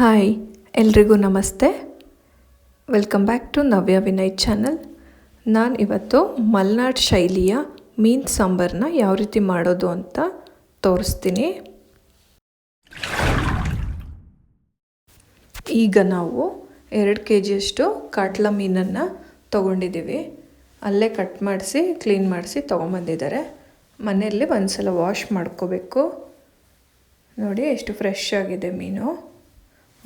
Hi, ಎಲ್ರಿಗೂ ನಮಸ್ತೆ. Welcome back to Navya Vinay channel. ನಾನು ಇವತ್ತು ಮಲ್ನಾಡ್ ಶೈಲಿಯ ಮೀನು ಸಾಂಬಾರನ್ನ ಯಾವ ರೀತಿ ಮಾಡೋದು ಅಂತ ತೋರಿಸ್ತೀನಿ. ಈಗ ನಾವು ಎರಡು ಕೆ ಜಿಯಷ್ಟು ಕಾಟ್ಲ ಮೀನನ್ನು ತೊಗೊಂಡಿದ್ದೀವಿ. ಅಲ್ಲೇ ಕಟ್ ಮಾಡಿಸಿ, ಕ್ಲೀನ್ ಮಾಡಿಸಿ ತೊಗೊಂಬಂದಿದ್ದಾರೆ. ಮನೆಯಲ್ಲಿ ಒಂದು ಸಲ ವಾಶ್ ಮಾಡ್ಕೋಬೇಕು. ನೋಡಿ, ಎಷ್ಟು ಫ್ರೆಶ್ ಆಗಿದೆ ಮೀನು.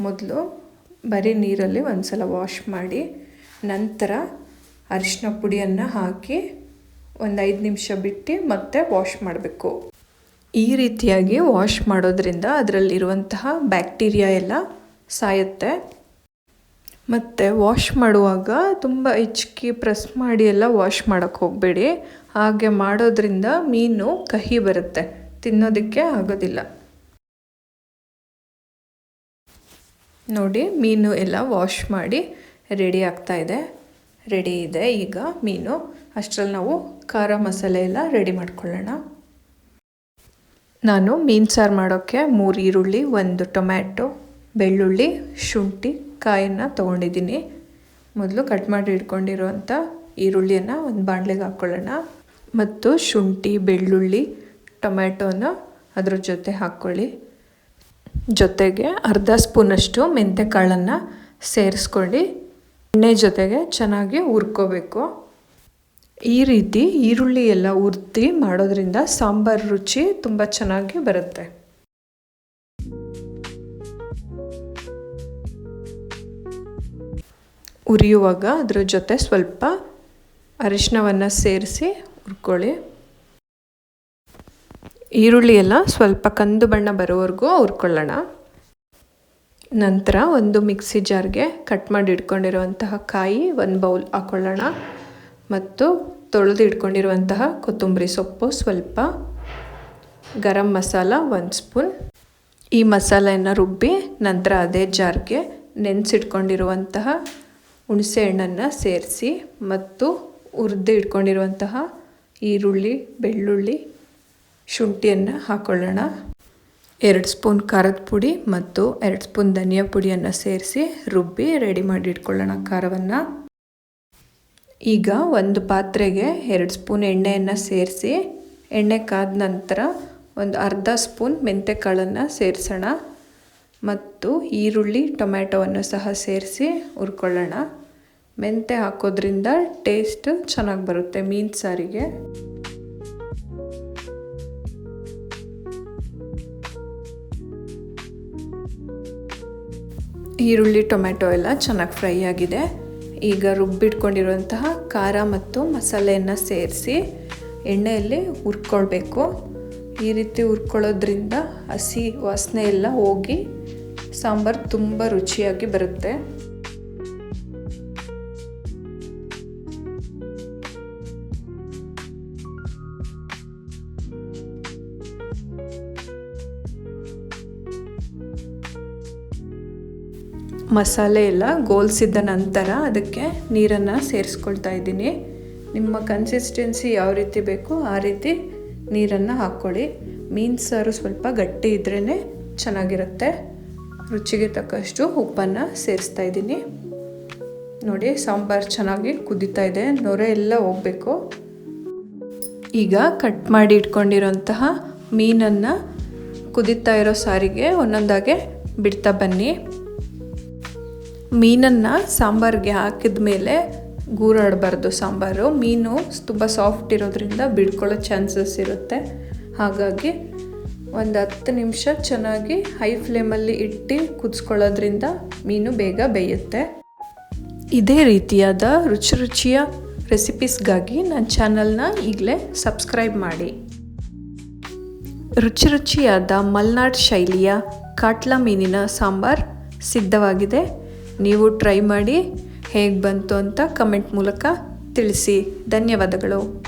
ಮೊದಲು ಬರೀ ನೀರಲ್ಲಿ ಒಂದು ಸಲ ವಾಶ್ ಮಾಡಿ ನಂತರ ಅರಿಶಿನ ಪುಡಿಯನ್ನು ಹಾಕಿ ಒಂದು ಐದು ನಿಮಿಷ ಬಿಟ್ಟು ಮತ್ತೆ ವಾಶ್ ಮಾಡಬೇಕು. ಈ ರೀತಿಯಾಗಿ ವಾಶ್ ಮಾಡೋದ್ರಿಂದ ಅದರಲ್ಲಿರುವಂತಹ ಬ್ಯಾಕ್ಟೀರಿಯಾ ಎಲ್ಲ ಸಾಯುತ್ತೆ. ಮತ್ತು ವಾಶ್ ಮಾಡುವಾಗ ತುಂಬ ಹೆಚ್ಚಿಗೆ ಪ್ರೆಸ್ ಮಾಡಿ ಎಲ್ಲ ವಾಶ್ ಮಾಡೋಕ್ಕೆ ಹೋಗಬೇಡಿ. ಹಾಗೆ ಮಾಡೋದ್ರಿಂದ ಮೀನು ಕಹಿ ಬರುತ್ತೆ. ತಿನ್ನೋದಕ್ಕೆ ಆಗೋದಿಲ್ಲ. ನೋಡಿ, ಮೀನು ಎಲ್ಲ ವಾಶ್ ಮಾಡಿ ರೆಡಿ ಆಗ್ತಾ ಇದೆ. ರೆಡಿ ಇದೆ. ಈಗ ಮೀನು, ಅಷ್ಟರಲ್ಲಿ ನಾವು ಖಾರ ಮಸಾಲೆ ಎಲ್ಲ ರೆಡಿ ಮಾಡ್ಕೊಳ್ಳೋಣ. ನಾನು ಮೀನು ಸಾರು ಮಾಡೋಕ್ಕೆ ಮೂರು ಈರುಳ್ಳಿ, ಒಂದು ಟೊಮ್ಯಾಟೊ, ಬೆಳ್ಳುಳ್ಳಿ, ಶುಂಠಿ, ಕಾಯನ್ನು ತೊಗೊಂಡಿದ್ದೀನಿ. ಮೊದಲು ಕಟ್ ಮಾಡಿ ಇಟ್ಕೊಂಡಿರುವಂಥ ಈರುಳ್ಳಿಯನ್ನು ಒಂದು ಬಾಣಲೆಗೆ ಹಾಕ್ಕೊಳ್ಳೋಣ. ಮತ್ತು ಶುಂಠಿ, ಬೆಳ್ಳುಳ್ಳಿ, ಟೊಮ್ಯಾಟೊನ ಅದ್ರ ಜೊತೆ ಹಾಕ್ಕೊಳ್ಳಿ. ಜೊತೆಗೆ ಅರ್ಧ ಸ್ಪೂನಷ್ಟು ಮೆಂತ್ಯಕಾಳನ್ನು ಸೇರಿಸ್ಕೊಂಡು ಎಣ್ಣೆ ಜೊತೆಗೆ ಚೆನ್ನಾಗಿ ಹುರ್ಕೋಬೇಕು. ಈ ರೀತಿ ಈರುಳ್ಳಿ ಎಲ್ಲ ಹುರ್ತಿ ಮಾಡೋದ್ರಿಂದ ಸಾಂಬಾರು ರುಚಿ ತುಂಬ ಚೆನ್ನಾಗಿ ಬರುತ್ತೆ. ಉರಿಯುವಾಗ ಅದರ ಜೊತೆ ಸ್ವಲ್ಪ ಅರಿಶಿನವನ್ನು ಸೇರಿಸಿ ಹುರ್ಕೊಳ್ಳಿ. ಈರುಳ್ಳಿ ಎಲ್ಲ ಸ್ವಲ್ಪ ಕಂದು ಬಣ್ಣ ಬರೋವರೆಗೂ ಹುರ್ಕೊಳ್ಳೋಣ. ನಂತರ ಒಂದು ಮಿಕ್ಸಿ ಜಾರ್ಗೆ ಕಟ್ ಮಾಡಿ ಇಟ್ಕೊಂಡಿರುವಂತಹ ಕಾಯಿ ಒಂದು ಬೌಲ್ ಹಾಕ್ಕೊಳ್ಳೋಣ ಮತ್ತು ತೊಳೆದು ಇಟ್ಕೊಂಡಿರುವಂತಹ ಕೊತ್ತಂಬರಿ ಸೊಪ್ಪು ಸ್ವಲ್ಪ, ಗರಂ ಮಸಾಲ ಒಂದು ಸ್ಪೂನ್. ಈ ಮಸಾಲೆಯನ್ನು ರುಬ್ಬಿ ನಂತರ ಅದೇ ಜಾರ್ಗೆ ನೆನೆಸಿಟ್ಕೊಂಡಿರುವಂತಹ ಹುಣಸೆ ಹಣ್ಣನ್ನು ಸೇರಿಸಿ ಮತ್ತು ಹುರಿದು ಇಟ್ಕೊಂಡಿರುವಂತಹ ಈರುಳ್ಳಿ, ಬೆಳ್ಳುಳ್ಳಿ ಶುಂಠಿಯನ್ನು ಹಾಕ್ಕೊಳ್ಳೋಣ ಎರಡು ಸ್ಪೂನ್ ಖಾರದ ಪುಡಿ ಮತ್ತು ಎರಡು ಸ್ಪೂನ್ ಧನಿಯಾ ಪುಡಿಯನ್ನು ಸೇರಿಸಿ ರುಬ್ಬಿ ರೆಡಿ ಮಾಡಿ ಇಟ್ಕೊಳ್ಳೋಣ ಖಾರವನ್ನು. ಈಗ ಒಂದು ಪಾತ್ರೆಗೆ ಎರಡು ಸ್ಪೂನ್ ಎಣ್ಣೆಯನ್ನು ಸೇರಿಸಿ ಎಣ್ಣೆ ಕಾದ ನಂತರ ಒಂದು ಅರ್ಧ ಸ್ಪೂನ್ ಮೆಂತೆಕಾಳನ್ನು ಸೇರಿಸೋಣ. ಮತ್ತು ಈರುಳ್ಳಿ ಟೊಮ್ಯಾಟೊವನ್ನು ಸಹ ಸೇರಿಸಿ ಹುರ್ಕೊಳ್ಳೋಣ. ಮೆಂತೆ ಹಾಕೋದ್ರಿಂದ ಟೇಸ್ಟ್ ಚೆನ್ನಾಗಿ ಬರುತ್ತೆ ಮೀನು ಸಾರಿಗೆ. ಈರುಳ್ಳಿ ಟೊಮೆಟೊ ಎಲ್ಲ ಚೆನ್ನಾಗಿ ಫ್ರೈ ಆಗಿದೆ. ಈಗ ರುಬ್ಬಿಟ್ಕೊಂಡಿರುವಂತಹ ಖಾರ ಮತ್ತು ಮಸಾಲೆಯನ್ನು ಸೇರಿಸಿ ಎಣ್ಣೆಯಲ್ಲಿ ಹುರ್ಕೊಳ್ಬೇಕು. ಈ ರೀತಿ ಹುರ್ಕೊಳ್ಳೋದ್ರಿಂದ ಹಸಿ ವಾಸನೆ ಎಲ್ಲ ಹೋಗಿ ಸಾಂಬಾರು ತುಂಬ ರುಚಿಯಾಗಿ ಬರುತ್ತೆ. ಮಸಾಲೆ ಎಲ್ಲ ಗೋಲ್ಸಿದ ನಂತರ ಅದಕ್ಕೆ ನೀರನ್ನು ಸೇರಿಸ್ಕೊಳ್ತಾ ಇದ್ದೀನಿ. ನಿಮ್ಮ ಕನ್ಸಿಸ್ಟೆನ್ಸಿ ಯಾವ ರೀತಿ ಬೇಕೋ ಆ ರೀತಿ ನೀರನ್ನು ಹಾಕ್ಕೊಳ್ಳಿ. ಮೀನು ಸಾರು ಸ್ವಲ್ಪ ಗಟ್ಟಿ ಇದ್ರೇ ಚೆನ್ನಾಗಿರುತ್ತೆ. ರುಚಿಗೆ ತಕ್ಕಷ್ಟು ಉಪ್ಪನ್ನು ಸೇರಿಸ್ತಾ ಇದ್ದೀನಿ. ನೋಡಿ, ಸಾಂಬಾರು ಚೆನ್ನಾಗಿ ಕುದೀತಾ ಇದೆ. ನೊರೆ ಎಲ್ಲ ಹೋಗಬೇಕು. ಈಗ ಕಟ್ ಮಾಡಿ ಇಟ್ಕೊಂಡಿರೋಂತಹ ಮೀನನ್ನು ಕುದೀತಾ ಇರೋ ಸಾರಿಗೆ ಒಂದೊಂದಾಗೆ ಬಿಡ್ತಾ ಬನ್ನಿ. ಮೀನನ್ನು ಸಾಂಬಾರಿಗೆ ಹಾಕಿದ ಮೇಲೆ ಗೂರಾಡಬಾರ್ದು ಸಾಂಬಾರು. ಮೀನು ತುಂಬ ಸಾಫ್ಟ್ ಇರೋದ್ರಿಂದ ಬಿಡ್ಕೊಳ್ಳೋ ಚಾನ್ಸಸ್ ಇರುತ್ತೆ. ಹಾಗಾಗಿ ಒಂದು ಹತ್ತು ನಿಮಿಷ ಚೆನ್ನಾಗಿ ಹೈ ಫ್ಲೇಮಲ್ಲಿ ಇಟ್ಟು ಕುದಿಸ್ಕೊಳ್ಳೋದ್ರಿಂದ ಮೀನು ಬೇಗ ಬೇಯುತ್ತೆ. ಇದೇ ರೀತಿಯಾದ ರುಚಿ ರುಚಿಯ ರೆಸಿಪೀಸ್ಗಾಗಿ ನನ್ನ ಚಾನಲ್ನ ಈಗಲೇ ಸಬ್ಸ್ಕ್ರೈಬ್ ಮಾಡಿ. ರುಚಿ ರುಚಿಯಾದ ಮಲ್ನಾಡ್ ಶೈಲಿಯ ಕಾಟ್ಲಾ ಮೀನಿನ ಸಾಂಬಾರ್ ಸಿದ್ಧವಾಗಿದೆ. ನೀವು ಟ್ರೈ ಮಾಡಿ ಹೇಗೆ ಬಂತು ಅಂತ ಕಮೆಂಟ್ ಮೂಲಕ ತಿಳಿಸಿ. ಧನ್ಯವಾದಗಳು.